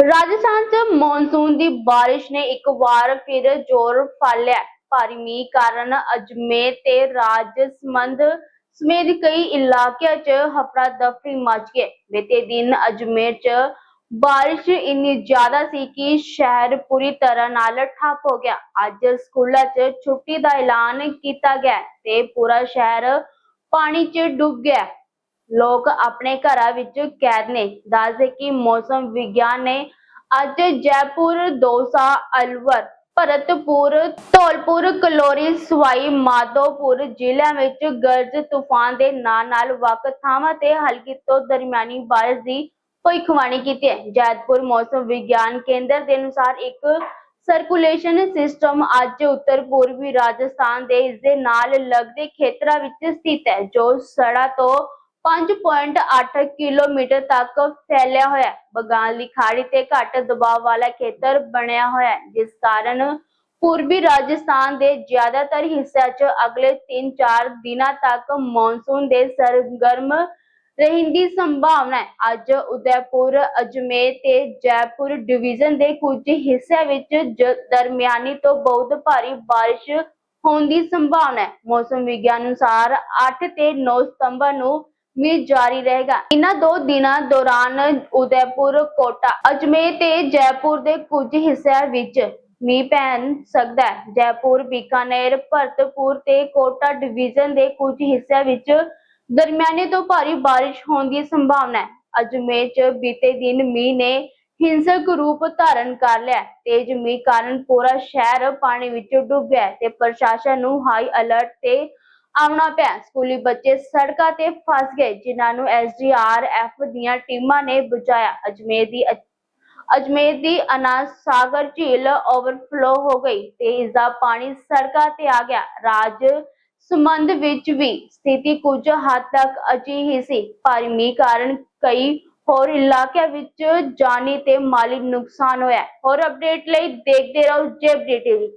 ਰਾਜਸਥਾਨ 'ਚ ਮੌਨਸੂਨ ਦੀ ਬਾਰਿਸ਼ ਨੇ ਇੱਕ ਵਾਰ ਫਿਰ ਜ਼ੋਰ ਫੜ ਲਿਆ। ਭਾਰੀ ਮੀਂਹ ਕਾਰਨ ਅਜਮੇਰ ਤੇ ਰਾਜਸਮੰਦ ਸਮੇਤ ਕਈ ਇਲਾਕਿਆਂ 'ਚ ਹਫੜਾ ਦਫੜੀ ਮਚ ਗਈ। ਬੀਤੇ ਦਿਨ ਅਜਮੇਰ 'ਚ ਬਾਰਿਸ਼ ਇੰਨੀ ਜ਼ਿਆਦਾ ਸੀ ਕਿ ਸ਼ਹਿਰ ਪੂਰੀ ਤਰ੍ਹਾਂ ਨਾਲ ਠੱਪ ਹੋ ਗਿਆ। ਅੱਜ ਸਕੂਲਾਂ 'ਚ ਛੁੱਟੀ ਦਾ ਐਲਾਨ ਕੀਤਾ ਗਿਆ ਤੇ ਪੂਰਾ ਸ਼ਹਿਰ ਪਾਣੀ 'ਚ ਡੁੱਬ ਗਿਆ। ਲੋਕ ਆਪਣੇ ਘਰਾਂ ਵਿੱਚ ਕੈਦ ਨੇ। ਦੱਸਦੇ ਕਿ ਮੌਸਮ ਵਿਗਿਆਨ ਨੇ ਅੱਜ ਜੈਪੁਰ, ਦੌਸਾ, ਅਲਵਰ, ਭਰਤਪੁਰ, ਧੌਲਪੁਰ, ਕਲੋਰੀ, ਸਵਾਈ, ਮਾਧੋਪੁਰ ਜ਼ਿਲ੍ਹਿਆਂ ਵਿੱਚ ਗਰਜ ਤੂਫਾਨ ਦੇ ਨਾਲ ਨਾਲ ਵੱਖ ਥਾਵਾਂ ਤੇ ਹਲਕੀ ਤੋਂ ਦਰਮਿਆਨੀ ਬਾਰਿਸ਼ ਦੀ ਭਵਿੱਖਬਾਣੀ ਕੀਤੀ ਹੈ। ਜੈਪੁਰ ਮੌਸਮ ਵਿਗਿਆਨ ਕੇਂਦਰ ਦੇ ਅਨੁਸਾਰ ਇੱਕ ਸਰਕੂਲੇਸ਼ਨ ਸਿਸਟਮ ਅੱਜ ਉੱਤਰ ਪੂਰਬੀ ਰਾਜਸਥਾਨ ਦੇ ਇਸ ਦੇ ਨਾਲ ਲੱਗਦੇ ਖੇਤਰਾਂ ਵਿੱਚ ਸਥਿਤ ਹੈ, ਜੋ ਸੜਾ ਤੋਂ 5.8 ਕਿਲੋਮੀਟਰ ਤੱਕ ਫੈਲਿਆ ਹੋਇਆ ਹੈ। ਦੀ ਖਾੜੀ ਤੇ ਘੱਟ ਦਬਾਅ ਵਾਲਾ ਖੇਤਰ ਬਣਿਆ ਹੋਇਆ ਜਿਸ ਕਾਰਨ ਪੂਰਬੀ ਰਾਜਸਥਾਨ ਦੇ ਜ਼ਿਆਦਾਤਰ ਹਿੱਸਿਆਂ 'ਚ ਅਗਲੇ 3-4 ਦਿਨਾਂ ਤੱਕ ਮੌਨਸੂਨ ਦੇ ਸਰਗਰਮ ਰਹਿਣ ਦੀ ਸੰਭਾਵਨਾ ਹੈ। ਅੱਜ ਉਦੈਪੁਰ, ਅਜਮੇਰ ਤੇ ਜੈਪੁਰ ਡਿਵੀਜ਼ਨ ਦੇ ਕੁਝ ਹਿੱਸਿਆਂ ਵਿੱਚ ਜ- ਦਰਮਿਆਨੀ ਤੋਂ ਬਹੁਤ ਭਾਰੀ ਬਾਰਿਸ਼ ਹੋਣ ਦੀ ਸੰਭਾਵਨਾ ਹੈ। ਮੌਸਮ ਵਿਗਿਆਨ ਅਨੁਸਾਰ 8 ਤੇ 9 ਸਤੰਬਰ ਨੂੰ ਮੀਂਹ ਜਾਰੀ ਰਹੇਗਾ। ਇਹਨਾਂ ਦੋ ਦਿਨਾਂ ਦੌਰਾਨ ਉਦੈਪੁਰ, ਕੋਟਾ, ਅਜਮੇਰ ਤੇ ਜੈਪੁਰ ਦੇ ਕੁਝ ਹਿੱਸਿਆਂ ਵਿੱਚ ਮੀਂਹ ਪੈਣ ਸਕਦਾ ਹੈ। ਜੈਪੁਰ, ਬੀਕਾਨੇਰ, ਭਰਤਪੁਰ ਤੇ ਕੋਟਾ ਡਿਵੀਜ਼ਨ ਦੇ ਕੁਝ ਹਿੱਸਿਆਂ ਵਿੱਚ ਦਰਮਿਆਨੇ ਤੋਂ ਭਾਰੀ ਬਾਰਿਸ਼ ਹੋਣ ਦੀ ਸੰਭਾਵਨਾ ਹੈ। ਅਜਮੇਰ 'ਚ ਬੀਤੇ ਦਿਨ ਮੀਂਹ ਨੇ ਹਿੰਸਕ ਰੂਪ ਧਾਰਨ ਕਰ ਲਿਆ ਤੇਜ਼ ਮੀਂਹ ਕਾਰਨ ਪੂਰਾ ਸ਼ਹਿਰ ਪਾਣੀ ਵਿੱਚ ਡੁੱਬ ਗਿਆ ਤੇ ਪ੍ਰਸ਼ਾਸਨ ਨੂੰ ਹਾਈ ਅਲਰਟ ਤੇ ਆਉਣਾ ਪਿਆ। ਸਕੂਲੀ ਬੱਚੇ ਸੜਕਾਂ ਤੇ ਫਸ ਗਏ, ਜਿਨ੍ਹਾਂ ਨੂੰ ਐਸਡੀਆਰਐਫ ਦੀਆਂ ਟੀਮਾਂ ਨੇ ਬਚਾਇਆ ਅਜਮੇਰ ਦੀ ਅਜਮੇਰ ਦੀ ਅਨਾਜ ਸਾਗਰ ਝੀਲ ਓਵਰਫਲੋ ਹੋ ਗਈ ਤੇ ਇਸ ਦਾ ਪਾਣੀ ਸੜਕਾਂ ਤੇ ਆ ਗਿਆ। ਰਾਜ ਸੰਬੰਧ ਵਿੱਚ ਵੀ ਸਥਿਤੀ ਕੁਝ ਹੱਦ ਤੱਕ ਅਜਿਹੀ ਸੀ। ਭਾਰੀ ਮੀਂਹ ਕਾਰਨ ਕਈ ਹੋਰ ਇਲਾਕਿਆਂ ਵਿੱਚ ਜਾਨੀ ਤੇ ਮਾਲੀ ਨੁਕਸਾਨ ਹੋਇਆ। ਹੋਰ ਅਪਡੇਟ ਲਈ ਦੇਖਦੇ ਰਹੋ ਜੇਬਡੀ ਟੀਵੀ